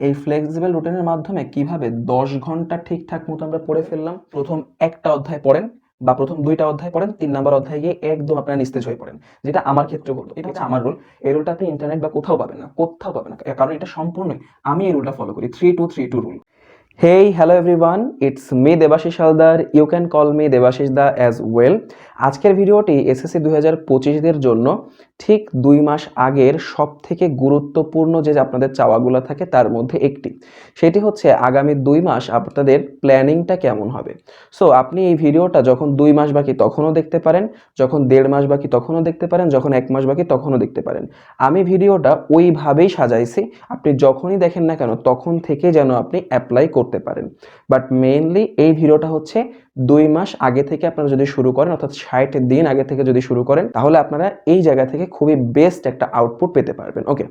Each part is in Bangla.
এই ফ্লেক্সিবল রুটিনের মাধ্যমে কীভাবে দশ ঘণ্টা ঠিকঠাক মতো আমরা পড়ে ফেললাম? প্রথম একটা অধ্যায় পড়েন বা প্রথম দুইটা অধ্যায় পড়েন, তিন নাম্বার অধ্যায় গিয়ে একদম আপনারা নিস্তেজ হয়ে পড়েন। যেটা আমার ক্ষেত্রে বলতো এটা হচ্ছে আমার রুল এই রুলটা আপনি ইন্টারনেট বা কোথাও পাবেন না, কোথাও পাবেন না। কারণ এটা সম্পূর্ণই আমি এই রুলটা ফলো করি three two three two rule hey hello everyone it's me Debashish Haldar you can call me Debashish the as well আজকের ভিডিওটি এসএসসি দুই হাজার পঁচিশদের জন্য ঠিক দুই মাস আগের সব থেকে গুরুত্বপূর্ণ যে আপনাদের চাওয়াগুলো থাকে তার মধ্যে একটি। সেটি হচ্ছে আগামী দুই মাস আপনাদের প্ল্যানিংটা কেমন হবে। সো, আপনি এই ভিডিওটা যখন দুই মাস বাকি তখনও দেখতে পারেন, যখন দেড় মাস বাকি তখনও দেখতে পারেন, যখন এক মাস বাকি তখনও দেখতে পারেন। আমি ভিডিওটা ওইভাবেই সাজাইছি, আপনি যখনই দেখেন না কেন তখন থেকে যেন আপনি অ্যাপ্লাই করতে পারেন। বাট মেইনলি এই ভিডিওটা হচ্ছে দুই মাস আগে থেকে আপনারা যদি শুরু করেন, অর্থাৎ ষাট দিন আগে থেকে যদি শুরু করেন, তাহলে আপনারা এই জায়গা থেকে খুবই বেস্ট একটা আউটপুট পেতে পারবেন। ওকে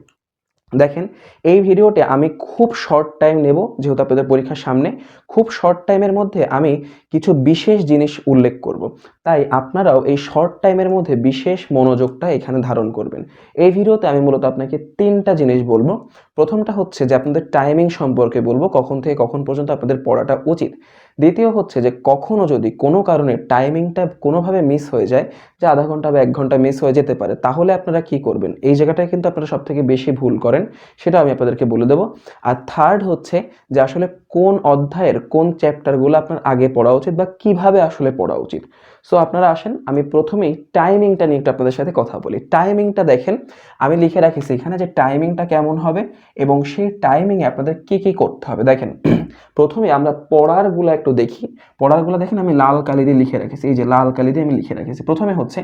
দেখেন, এই ভিডিওতে আমি খুব শর্ট টাইম নেব, যেহেতু আপনাদের পরীক্ষার সামনে। খুব শর্ট টাইমের মধ্যে আমি কিছু বিশেষ জিনিস উল্লেখ করব। তাই আপনারাও এই শর্ট টাইমের মধ্যে বিশেষ মনোযোগটা এখানে ধারণ করবেন। এই ভিডিওতে আমি মূলত আপনাকে তিনটা জিনিস বলব। প্রথমটা হচ্ছে যে আপনাদের টাইমিং সম্পর্কে বলব, কখন থেকে কখন পর্যন্ত আপনাদের পড়াটা উচিত। দ্বিতীয় হচ্ছে যে কখনো যদি কোনো কারণে টাইমিংটা কোনোভাবে মিস হয়ে যায়, যে আধা ঘণ্টা বা এক ঘণ্টা মিস হয়ে যেতে পারে, তাহলে আপনারা কি করবেন? এই জায়গাটায় কিন্তু আপনারা সব থেকে বেশি ভুল করেন সেটা আমি আপনাদেরকে বলে দেবো। আর থার্ড হচ্ছে যে আসলে কোন অধ্যায়ের কোন চ্যাপ্টারগুলো আপনার আগে পড়া উচিত বা কীভাবে আসলে পড়া উচিত। সো আপনারা আসেন, আমি প্রথমেই টাইমিংটা নিয়ে একটু আপনাদের সাথে কথা বলি। টাইমিংটা দেখেন, আমি লিখে রাখিছি এখানে যে টাইমিংটা কেমন হবে এবং সেই টাইমিংয়ে আপনাদের কি কি করতে হবে। দেখেন, প্রথমে আমরা পড়ারগুলো একটু দেখি। পড়ারগুলো দেখেন, আমি লাল কালি দিয়ে লিখে রেখেছি। এই যে লাল কালি দিয়ে আমি লিখে রেখেছি। প্রথমে হচ্ছে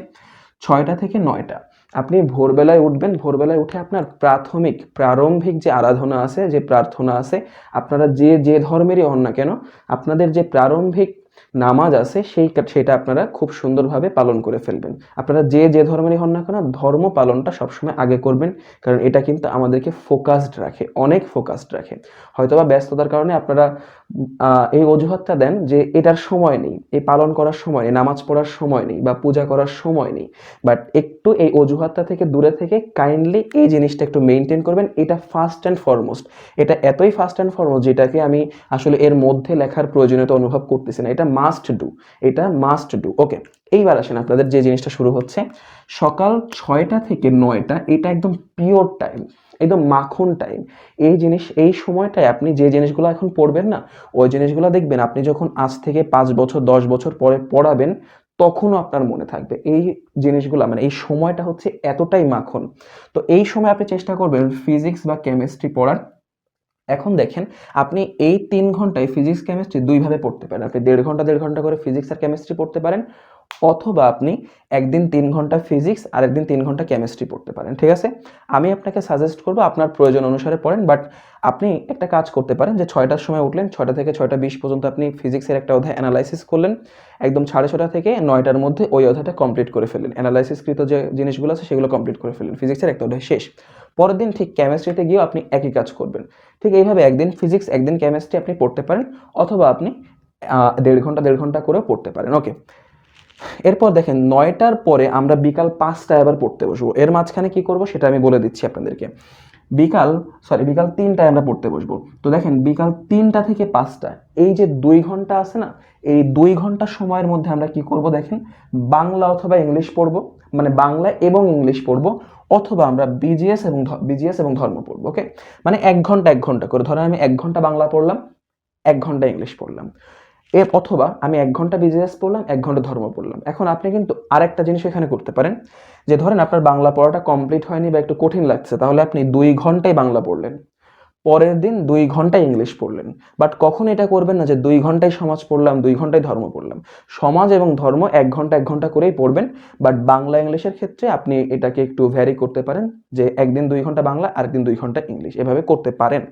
ছয়টা থেকে নয়টা। আপনি ভোরবেলায় উঠবেন, ভোরবেলায় উঠে আপনার প্রাথমিক, প্রারম্ভিক যে আরাধনা আছে, যে প্রার্থনা আছে, আপনারা যে যে ধর্মেরই হন না কেন, আপনাদের যে প্রারম্ভিক নামাজ আছে, সেই সেটা আপনারা খুব সুন্দরভাবে পালন করে ফেলবেন। আপনারা যে যে ধর্মেরই হন না কেন, ধর্ম পালনটা সবসময় আগে করবেন, কারণ এটা কিন্তু আমাদেরকে ফোকাসড রাখে, অনেক ফোকাসড রাখে। হয়তোবা ব্যস্ততার কারণে আপনারা এই অজুহাতটা দেন যে এটার সময় নেই, এই পালন করার সময় নেই, নামাজ পড়ার সময় নেই বা পূজা করার সময় নেই। বাট একটু এই অজুহাতটা থেকে দূরে থেকে কাইন্ডলি এই জিনিসটা একটু মেনটেন করবেন, এটা ফার্স্ট অ্যান্ড ফরমোস্ট এটা এতই ফার্স্ট অ্যান্ড ফরমোস্ট যেটাকে আমি আসলে এর মধ্যে লেখার প্রয়োজনীয়তা অনুভব করতেছি না। এটা মাস্ট ডু এটা মাস্ট ডু ওকে এইবার আসেন আপনাদের যে জিনিসটা শুরু হচ্ছে। সকাল ছয়টা থেকে নয়টা, এটা একদম পিওর টাইম একদম মাখন টাইম এই জিনিস, এই সময়টায় আপনি যে জিনিসগুলো এখন পড়বেন না, ওই জিনিসগুলো দেখবেন আপনি যখন আজ থেকে পাঁচ বছর, দশ বছর পরে পড়াবেন, তখনও আপনার মনে থাকবে। এই জিনিসগুলো মানে এই সময়টা হচ্ছে এতটাই মাখন। তো এই সময় আপনি চেষ্টা করবেন ফিজিক্স বা কেমিস্ট্রি পড়ার। এখন দেখেন, আপনি এই তিন ঘন্টায় ফিজিক্স কেমিস্ট্রি দুইভাবে পড়তে পারেন। আপনি দেড় ঘণ্টা দেড় ঘণ্টা করে ফিজিক্স আর কেমিস্ট্রি পড়তে পারেন। অথবা আপনি একদিন তিন ঘণ্টা ফিজিক্স আর একদিন তিন ঘণ্টা কেমিস্ট্রি পড়তে পারেন, ঠিক আছে? আমি আপনাকে সাজেস্ট করব আপনার প্রয়োজন অনুসারে পড়েন বাট আপনি একটা কাজ করতে পারেন যে ছয়টার সময় উঠলেন, ছয়টা থেকে ছয়টা বিশ পর্যন্ত আপনি ফিজিক্সের একটা অধ্যায় অ্যানালাইসিস করলেন, একদম সাড়ে ছটা থেকে নয়টার মধ্যে ওই অধ্যায়টা কমপ্লিট করে ফেললেন। অ্যানালাইসিসকৃত যে জিনিসগুলো আছে সেগুলো কমপ্লিট করে ফেললেন ফিজিক্সের একটা অধ্যায় শেষ। পরের দিন ঠিক কেমিস্ট্রিতে গিয়েও আপনি একই কাজ করবেন। ঠিক এইভাবে একদিন ফিজিক্স একদিন কেমিস্ট্রি আপনি পড়তে পারেন, অথবা আপনি দেড় ঘণ্টা দেড় ঘণ্টা করেও পড়তে পারেন। ওকে এরপর দেখেন, নয়টার পরে আমরা বিকাল পাঁচটায় আবার পড়তে বসবো। এর মাঝখানে কি করব সেটা আমি বলে দিচ্ছি আপনাদেরকে। বিকাল সরি বিকাল তিনটায় আমরা পড়তে বসবো। তো দেখেন, বিকাল তিনটা থেকে পাঁচটা, এই যে দুই ঘণ্টা আছে না, এই দুই ঘণ্টা সময়ের মধ্যে আমরা কি করব দেখেন, বাংলা অথবা ইংলিশ পড়ব মানে বাংলা এবং ইংলিশ পড়ব, অথবা আমরা বিজিএস এবং বিজিএস এবং ধর্ম পড়ব ওকে মানে এক ঘণ্টা এক ঘণ্টা করে। ধরেন আমি এক ঘণ্টা বাংলা পড়লাম, এক ঘণ্টা ইংলিশ পড়লাম। এর অথবা আমি এক ঘণ্টা বিজনেস পড়লাম, এক ঘণ্টা ধর্ম পড়লাম। এখন আপনি কিন্তু আরেকটা জিনিস এখানে করতে পারেন, যে ধরেন আপনার বাংলা পড়াটা কমপ্লিট হয়নি বা একটু কঠিন লাগছে, তাহলে আপনি দুই ঘন্টায় বাংলা পড়লেন। পরের দিন দুই ঘণ্টা ইংলিশ পড়লেন। বাট কখন এটা করবেন না, যে দুই ঘন্টায় সমাজ পড়লাম, দুই ঘন্টায় ধর্ম পড়লাম। সমাজ এবং ধর্ম এক ঘণ্টা এক ঘণ্টা করেই পড়বেন। বাট বাংলা ইংলিশের ক্ষেত্রে আপনি এটাকে একটু ভ্যারি করতে পারেন, যে একদিন দুই ঘণ্টা বাংলা, আরেকদিন দুই ঘণ্টা ইংলিশ। এভাবে করতে পারেন।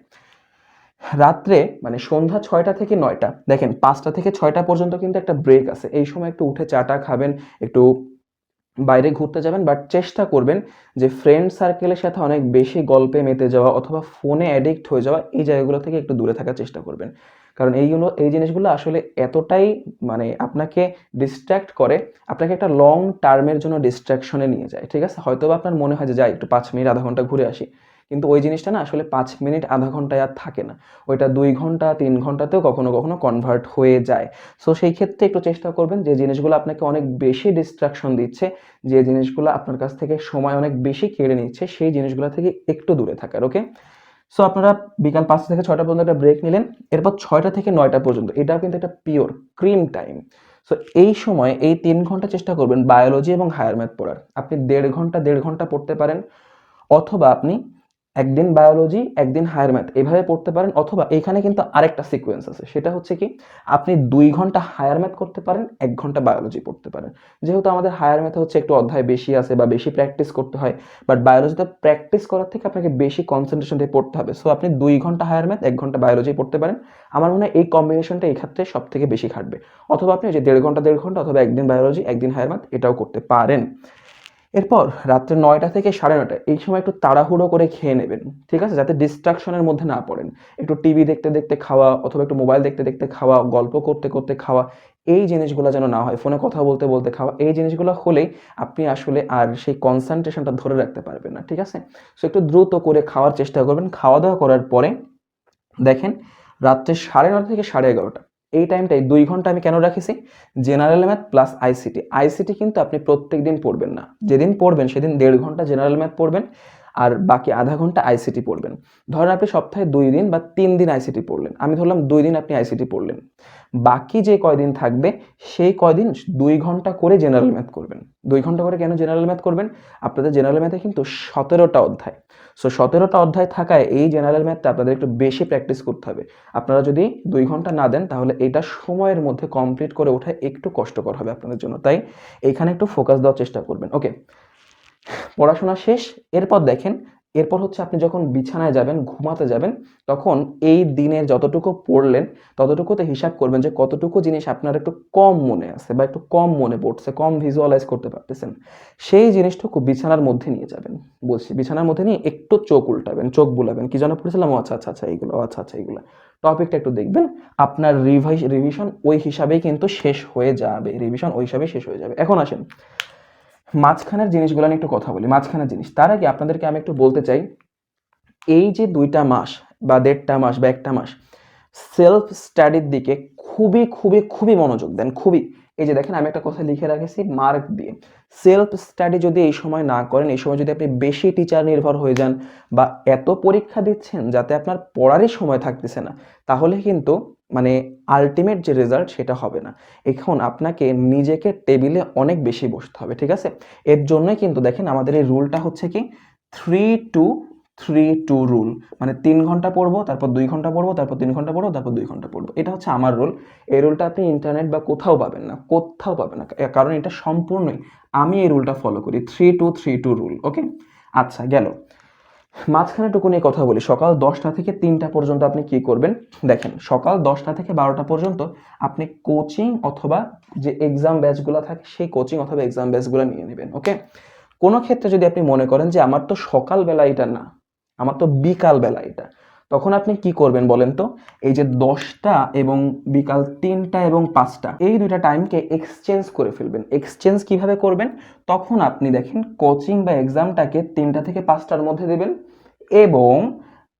রাত্রে মানে সন্ধ্যা ছয়টা থেকে নয়টা, দেখেন পাঁচটা থেকে ছয়টা পর্যন্ত কিন্তু একটা ব্রেক আছে। এই সময় একটু উঠে চাটা খাবেন, একটু বাইরে ঘুরতে যাবেন বাট চেষ্টা করবেন যে ফ্রেন্ড সার্কেলের সাথে অনেক বেশি গল্পে মেতে যাওয়া অথবা ফোনে অ্যাডিক্ট হয়ে যাওয়া এই জায়গাগুলো থেকে একটু দূরে থাকার চেষ্টা করবেন। কারণ এইগুলো এই জিনিসগুলো আসলে এতটাই মানে আপনাকে ডিস্ট্র্যাক্ট করে, আপনাকে একটা লং টার্মের জন্য ডিস্ট্র্যাকশনে নিয়ে যায়। ঠিক আছে? হয়তো আপনার মনে হয় যে যাই একটু পাঁচ মিনিট, আধা ঘণ্টা ঘুরে আসি। কিন্তু ওই জিনিসটা না আসলে পাঁচ মিনিট, আধা ঘন্টায় আর থাকে না। ওইটা দুই ঘণ্টা, তিন ঘন্টাতেও কখনো কখনো কনভার্ট হয়ে যায়। সো সেই ক্ষেত্রে একটু চেষ্টা করবেন যে জিনিসগুলো আপনাকে অনেক বেশি ডিস্ট্রাকশন দিচ্ছে, যে জিনিসগুলো আপনার কাছ থেকে সময় অনেক বেশি কেড়ে নিচ্ছে, সেই জিনিসগুলো থেকে একটু দূরে থাকার ওকে সো আপনারা বিকাল পাঁচটা থেকে ছয়টা পর্যন্ত একটা ব্রেক নিলেন, এরপর ছয়টা থেকে নয়টা পর্যন্ত, এটাও কিন্তু একটা পিওর ক্রিম টাইম সো এই সময়, এই তিন ঘণ্টা চেষ্টা করবেন বায়োলজি এবং হায়ার ম্যাথ পড়ার। আপনি দেড় ঘণ্টা দেড় ঘণ্টা পড়তে পারেন, অথবা আপনি একদিন বায়োলজি একদিন হায়ার ম্যাথ এভাবে পড়তে পারেন অথবা এখানে কিন্তু আরেকটা সিকোয়েন্স আছে। সেটা হচ্ছে কি, আপনি দুই ঘণ্টা হায়ার ম্যাথ করতে পারেন, এক ঘণ্টা বায়োলজি পড়তে পারেন। যেহেতু আমাদের হায়ার ম্যাথে হচ্ছে একটু অধ্যায় বেশি আছে বা বেশি প্র্যাকটিস করতে হয় বাট বায়োলজিতে প্র্যাকটিস করার থেকে আপনাকে বেশি কনসেন্ট্রেশন দিয়ে পড়তে হবে। সো আপনি দুই ঘণ্টা হায়ার ম্যাথ এক ঘণ্টা বায়োলজি পড়তে পারেন। আমার মনে হয় এই কম্বিনেশনটা এই ক্ষেত্রে সব থেকে বেশি খাটবে। অথবা আপনি যে দেড় ঘণ্টা দেড় ঘণ্টা অথবা একদিন বায়োলজি একদিন হায়ার ম্যাথ এটাও করতে পারেন। এরপর রাত্রে নয়টা থেকে সাড়ে নয়টা, এই সময় একটু তাড়াহুড়ো করে খেয়ে নেবেন, ঠিক আছে? যাতে ডিস্ট্রাকশনের মধ্যে না পড়েন। একটু টিভি দেখতে দেখতে খাওয়া অথবা একটু মোবাইল দেখতে দেখতে খাওয়া, গল্প করতে করতে খাওয়া, এই জিনিসগুলো যেন না হয় ফোনে কথা বলতে বলতে খাওয়া, এই জিনিসগুলো হলেই আপনি আসলে আর সেই কনসেন্ট্রেশনটা ধরে রাখতে পারবেন না, ঠিক আছে? সো একটু দ্রুত করে খাওয়ার চেষ্টা করবেন। খাওয়া দাওয়া করার পরে দেখেন, রাত্রে সাড়ে নটা থেকে সাড়ে এগারোটা এই টাইমটাই দুই ঘণ্টা আমি কেন রাখিছি? General math plus ICT ICT কিন্তু আপনি প্রত্যেক দিন পড়বেন না। যেদিন পড়বেন, সেদিন দেড় ঘণ্টা জেনারেল ম্যাথ পড়বেন। আর বাকি আধা ঘণ্টা আইসিটি পড়বেন। ধরেন আপনি সপ্তাহে দুই দিন বা তিন দিন আইসিটি পড়লেন। আমি ধরলাম দুই দিন আপনি আইসিটি পড়লেন। বাকি যে কয়দিন থাকবে, সেই কয়দিন দুই ঘণ্টা করে জেনারেল ম্যাথ করবেন। দুই ঘণ্টা করে কেন জেনারেল ম্যাথ করবেন? আপনাদের জেনারেল ম্যাথে কিন্তু সতেরোটা অধ্যায়। সো সতেরোটা অধ্যায় থাকায় এই জেনারেল ম্যাথটা আপনাদের একটু বেশি প্র্যাকটিস করতে হবে। আপনারা যদি দুই ঘণ্টা না দেন, তাহলে এটা সময়ের মধ্যে কমপ্লিট করে ওঠা একটু কষ্টকর হবে আপনাদের জন্য। তাই এখানে একটু ফোকাস দেওয়ার চেষ্টা করবেন। ওকে পড়াশোনা শেষ, এরপর দেখেন, এরপর হচ্ছে আপনি যখন বিছানায় যাবেন, ঘুমাতে যাবেন, তখন এই দিনের যতটুকু পড়লেন, ততটুকুতে হিসাব করবেন যে কতটুকু জিনিস আপনার একটু কম মনে আছে বা একটু কম মনে পড়ছে, কম ভিজুয়ালাইজ করতে পারতেছেন। সেই জিনিসটুকু বিছানার মধ্যে নিয়ে যাবেন, বলছি বিছানার মধ্যে নিয়ে একটু চোখ উল্টাবেন, চোখ বুলাবেন। কি যেন পড়েছিলাম? ও আচ্ছা আচ্ছা আচ্ছা এইগুলো আচ্ছা আচ্ছা এইগুলো। টপিকটা একটু দেখবেন, আপনার রিভাইস রিভিশন ওই হিসাবেই কিন্তু শেষ হয়ে যাবে রিভিশন ওই হিসাবেই শেষ হয়ে যাবে। এখন আসেন মাঝখানের জিনিসগুলো নিয়ে একটু কথা বলি, মাঝখানের জিনিস। তার আগে আপনাদেরকে আমি একটু বলতে চাই, এই যে দুইটা মাস বা দেড়টা মাস বা একটা মাস সেলফ স্টাডির দিকে খুবই খুবই খুবই মনোযোগ দেন, খুবই। এই যে দেখেন, আমি একটা কথা লিখে রাখেছি মার্ক দিয়ে। সেলফ স্টাডি যদি এই সময় না করেন, এই সময় যদি আপনি বেশি টিচার নির্ভর হয়ে যান বা এত পরীক্ষা দিচ্ছেন যাতে আপনার পড়ারই সময় থাকতেছে না, তাহলে কিন্তু মানে আলটিমেট যে রেজাল্ট সেটা হবে না। এখন আপনাকে নিজেকে টেবিলে অনেক বেশি বসতে হবে, ঠিক আছে? এর জন্যই কিন্তু দেখেন আমাদের এই রুলটা হচ্ছে কি? Three two three two rule মানে তিন ঘণ্টা পড়ব, তারপর দুই ঘণ্টা পড়ব, তারপর তিন ঘণ্টা পড়ব, তারপর দুই ঘণ্টা পড়ব। এটা হচ্ছে আমার রুল এই রুলটা আপনি ইন্টারনেট বা কোথাও পাবেন না, কোথাও পাবেন না। কারণ এটা সম্পূর্ণই আমি এই রুলটা ফলো করি। Three two three two rule okay আচ্ছা গেল। মাঝখানে টুকু নিয়ে কথা বলি। সকাল দশটা থেকে তিনটা পর্যন্ত আপনি কি করবেন? দেখেন, সকাল দশটা থেকে বারোটা পর্যন্ত আপনি কোচিং অথবা যে এক্সাম ব্যাচগুলো থাকে, সেই কোচিং অথবা এক্সাম ব্যাচগুলো নিয়ে নেবেন ওকে কোনো ক্ষেত্রে যদি আপনি মনে করেন যে আমার তো সকালবেলা এটা না, আমার তো বিকালবেলা এটা, তখন আপনি কি করবেন বলেন তো? এই যে দশটা এবং বিকাল তিনটা এবং পাঁচটা, এই দুইটা টাইমকে এক্সচেঞ্জ করে ফেলবেন। এক্সচেঞ্জ কীভাবে করবেন? তখন আপনি দেখেন কোচিং বা এক্সামটাকে তিনটা থেকে পাঁচটার মধ্যে দেবেন এবং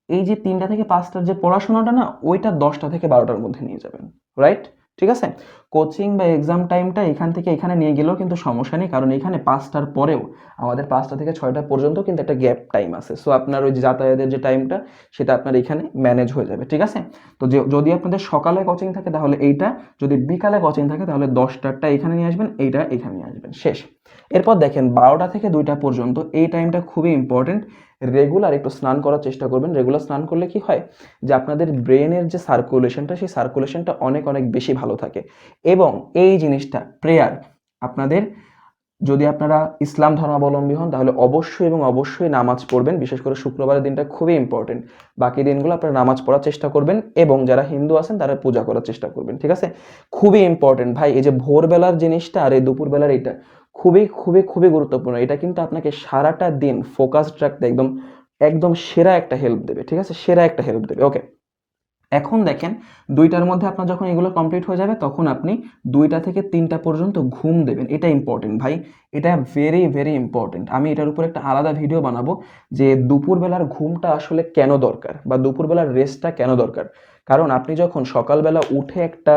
এই যে তিনটা থেকে পাঁচটার যে পড়াশোনাটা না, ওইটা দশটা থেকে বারোটার মধ্যে নিয়ে যাবেন রাইট ঠিক আছে? কোচিং বা এক্সাম টাইমটা এখান থেকে এখানে নিয়ে গেলেও কিন্তু সমস্যা নেই, কারণ এখানে পাঁচটার পরেও, আমাদের পাঁচটা থেকে ছয়টা পর্যন্ত কিন্তু একটা গ্যাপ টাইম আছে। সো আপনার ওই যাতায়াতের যে টাইমটা সেটা আপনার এখানে ম্যানেজ হয়ে যাবে, ঠিক আছে? তো যদি আপনাদের সকালে কোচিং থাকে, তাহলে এইটা, যদি বিকালে কোচিং থাকে, তাহলে দশটারটা এখানে নিয়ে আসবেন, এইটা এখানে নিয়ে আসবেন, শেষ। এরপর দেখেন, বারোটা থেকে দুইটা পর্যন্ত এই টাইমটা খুবই ইম্পর্টেন্ট রেগুলার একটু স্নান করার চেষ্টা করবেন। রেগুলার স্নান করলে কি হয়? যে আপনাদের ব্রেনের যে সার্কুলেশনটা সেই সার্কুলেশনটা অনেক অনেক বেশি ভালো থাকে। এবং এই জিনিসটা প্রেয়ার আপনাদের যদি আপনারা ইসলাম ধর্মাবলম্বী হন, তাহলে অবশ্যই এবং অবশ্যই নামাজ পড়বেন। বিশেষ করে শুক্রবারের দিনটা খুবই ইম্পর্টেন্ট বাকি দিনগুলো আপনারা নামাজ পড়ার চেষ্টা করবেন এবং যারা হিন্দু আছেন, তারা পূজা করার চেষ্টা করবেন। ঠিক আছে? খুবই ইম্পর্টেন্ট ভাই, এই যে ভোরবেলার জিনিসটা আর এই দুপুরবেলার এইটা খুবই খুবই খুবই গুরুত্বপূর্ণ। এটা কিন্তু আপনাকে সারাটা দিন ফোকাস রাখতে একদম একদম সেরা একটা হেল্প দেবে, ঠিক আছে? সেরা একটা হেল্প দেবে। ওকে এখন দেখেন, দুইটার মধ্যে আপনার যখন এগুলো কমপ্লিট হয়ে যাবে, তখন আপনি দুইটা থেকে তিনটা পর্যন্ত ঘুম দেবেন। এটা ইম্পর্টেন্ট ভাই। এটা ভেরি ভেরি ইম্পর্টেন্ট আমি এটার উপর একটা আলাদা ভিডিও বানাবো যে দুপুরবেলার ঘুমটা আসলে কেন দরকার বা দুপুরবেলার রেস্টটা কেন দরকার? কারণ আপনি যখন সকালবেলা উঠে একটা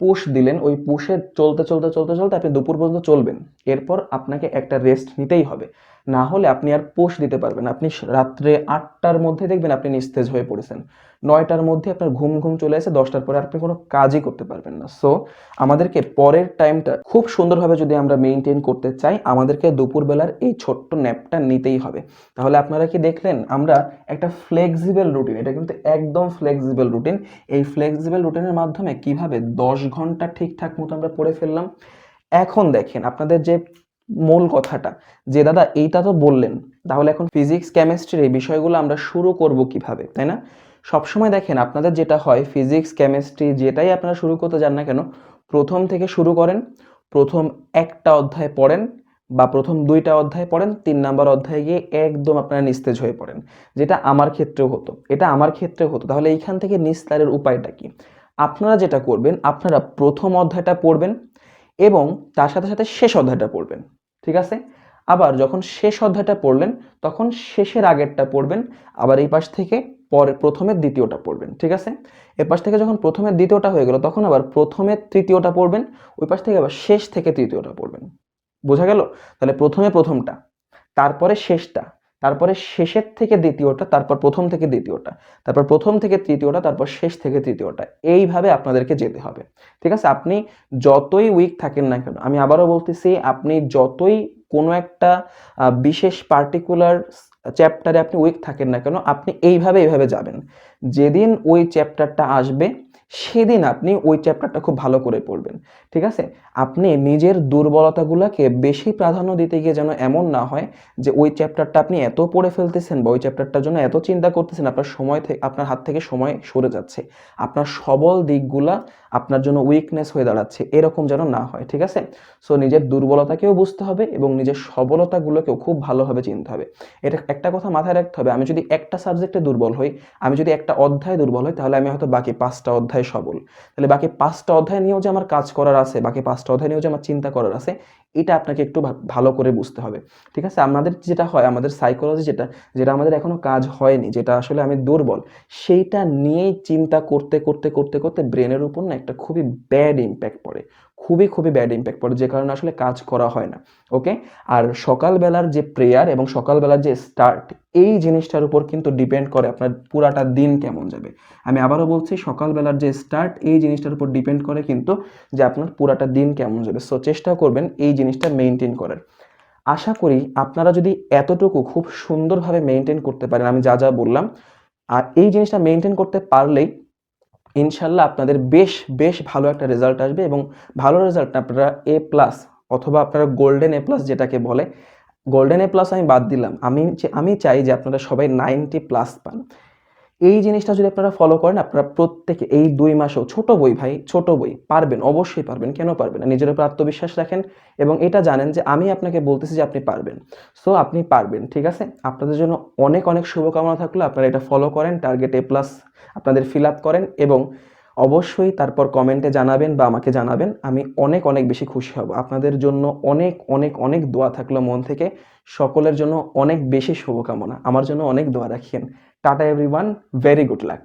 পুশ দিলেন, ওই পুশে চলতে চলতে চলতে চলতে আপনি দুপুর পর্যন্ত চলবেন। এরপর আপনাকে একটা রেস্ট নিতেই হবে। না হলে আপনি আর পোষ দিতে পারবেন আপনি রাত্রে আটটার মধ্যে দেখবেন আপনি নিস্তেজ হয়ে পড়েছেন। নয়টার মধ্যে আপনার ঘুম ঘুম চলে আসে, দশটার পরে আপনি কোনো কাজই করতে পারবেন না। সো আমাদেরকে পরের টাইমটা খুব সুন্দরভাবে যদি আমরা মেনটেন করতে চাই, আমাদেরকে দুপুরবেলার এই ছোট্ট ন্যাপটা নিতেই হবে। তাহলে আপনারা কি দেখলেন, আমরা একটা ফ্লেক্সিবল রুটিন এটা কিন্তু একদম ফ্লেক্সিবল রুটিন এই ফ্লেক্সিবল রুটিনের মাধ্যমে কীভাবে দশ ঘণ্টা ঠিকঠাক মতো আমরা পড়ে ফেললাম? এখন দেখেন, আপনাদের যে মূল কথাটা। যে, দাদা, এইটা তো বললেন। তাহলে এখন ফিজিক্স কেমিস্ট্রির এই বিষয়গুলো আমরা শুরু করব কীভাবে? তাই না? সবসময় দেখেন, আপনাদের যেটা হয় ফিজিক্স কেমিস্ট্রি যেটাই আপনারা শুরু করতে যান না কেন, প্রথম থেকে শুরু করেন, প্রথম একটা অধ্যায় পড়েন বা প্রথম দুইটা অধ্যায় পড়েন, তিন নাম্বার অধ্যায়ে গিয়ে একদম আপনারা নিস্তেজ হয়ে পড়েন, যেটা আমার ক্ষেত্রেও হতো। এটা আমার ক্ষেত্রেও হতো। তাহলে এইখান থেকে নিস্তারের উপায়টা কি? আপনারা যেটা করবেন, আপনারা প্রথম অধ্যায়টা পড়বেন এবং তার সাথে সাথে শেষ অধ্যায়টা পড়বেন। ঠিক আছে? আবার যখন শেষ অধ্যায়টা পড়লেন, তখন শেষের আগেরটা পড়বেন, আবার এই পাশ থেকে পরে প্রথমের দ্বিতীয়টা পড়বেন, ঠিক আছে? এ পাশ থেকে যখন প্রথমের দ্বিতীয়টা হয়ে গেল, তখন আবার প্রথমের তৃতীয়টা পড়বেন, ওই পাশ থেকে আবার শেষ থেকে তৃতীয়টা পড়বেন। বোঝা গেল? তাহলে প্রথমে প্রথমটা, তারপরে শেষটা তারপরে শেষের থেকে দ্বিতীয়টা, তারপর প্রথম থেকে দ্বিতীয়টা, তারপর প্রথম থেকে তৃতীয়টা, তারপর শেষ থেকে তৃতীয়টা, এইভাবে আপনাদেরকে যেতে হবে। ঠিক আছে? আপনি যতই উইক থাকেন না কেন, আমি আবারও বলতেছি, আপনি যতই কোনো একটা বিশেষ পার্টিকুলার চ্যাপ্টারে আপনি উইক থাকেন না কেন, আপনি এইভাবে এইভাবে যাবেন। যেদিন ওই চ্যাপ্টারটা আসবে সেদিন আপনি ওই চ্যাপ্টারটা খুব ভালো করে পড়বেন, ঠিক আছে? আপনি নিজের দুর্বলতাগুলোকে বেশি প্রাধান্য দিতে গিয়ে যেন এমন না হয় যে ওই চ্যাপ্টারটা আপনি এত পড়ে ফেলতেছেন বা ওই চ্যাপ্টারটার জন্য এত চিন্তা করতেছেন, আপনার সময় থেকে আপনার হাত থেকে সময় সরে যাচ্ছে। আপনার সবল দিকগুলা আপনার জন্য উইকনেস হয়ে দাঁড়াচ্ছে, এরকম যেন না হয়, ঠিক আছে? সো নিজের দুর্বলতাকেও বুঝতে হবে এবং নিজের সবলতাগুলোকেও খুব ভালোভাবে চিনতে হবে। এটা একটা কথা মাথায় রাখতে হবে, আমি যদি একটা সাবজেক্টে দুর্বল হই, আমি যদি একটা অধ্যায় দুর্বল হই, তাহলে আমি হয়তো বাকি পাঁচটা অধ্যায় সবল। তাহলে বাকি পাঁচটা অধ্যায় নিয়েও যে আমার কাজ করার আছে, বাকি পাঁচটা অধ্যায় নিয়েও যে আমার চিন্তা করার আছে, এটা আপনাকে একটু ভালো করে বুঝতে হবে। ঠিক আছে? আমাদের যেটা হয়, আমাদের সাইকোলজি যেটা যেটা আমাদের এখনও কাজ হয়নি, যেটা আসলে আমি দুর্বল, সেইটা নিয়েই চিন্তা করতে করতে করতে করতে ব্রেনের উপর না একটা খুবই ব্যাড ইম্প্যাক্ট পড়ে। খুবই খুবই ব্যাড ইম্প্যাক্ট পড়ে, যে কারণে আসলে কাজ করা হয় না ওকে আর সকালবেলার যে প্রেয়ার এবং সকালবেলার যে স্টার্ট এই জিনিসটার উপর কিন্তু ডিপেন্ড করে আপনার পুরাটা দিন কেমন যাবে। আমি আবারও বলছি, সকালবেলার যে স্টার্ট এই জিনিসটার উপর ডিপেন্ড করে কিন্তু যে আপনার পুরাটা দিন কেমন যাবে। সো চেষ্টা করবেন এই জিনিসটা মেনটেন করার। আশা করি আপনারা যদি এতটুকু খুব সুন্দরভাবে মেনটেন করতে পারেন, আমি যা যা বললাম, আর এই জিনিসটা মেনটেন করতে পারলেই ইনশাল্লাহ আপনাদের বেশ বেশ ভালো একটা রেজাল্ট আসবে এবং ভালো রেজাল্ট আপনারা এ প্লাস অথবা আপনারা গোল্ডেন এ প্লাস যেটাকে বলে গোল্ডেন এ প্লাস আমি বাদ দিলাম। আমি আমি চাই যে আপনারা সবাই নাইনটি প্লাস পান। এই জিনিসটা যদি আপনারা ফলো করেন, আপনারা প্রত্যেকে এই দুই মাসেও, ছোট বই ভাই, ছোট বই, পারবেন, অবশ্যই পারবেন। কেন পারবেন না? নিজের উপর আত্মবিশ্বাস রাখেন এবং এটা জানেন যে আমি আপনাকে বলতেছি যে আপনি পারবেন। সো আপনি পারবেন, ঠিক আছে? আপনাদের জন্য অনেক অনেক শুভকামনা থাকল। আপনারা এটা ফলো করেন টার্গেট এ প্লাস আপনাদের ফিল আপ করেন এবং অবশ্যই তারপর কমেন্টে জানাবেন বা আমাকে জানাবেন। আমি অনেক অনেক বেশি খুশি হব। আপনাদের জন্য অনেক অনেক অনেক দোয়া থাকল মন থেকে। সকলের জন্য অনেক বেশি শুভকামনা। আমার জন্য অনেক দোয়া রাখিয়েন tata everyone very good luck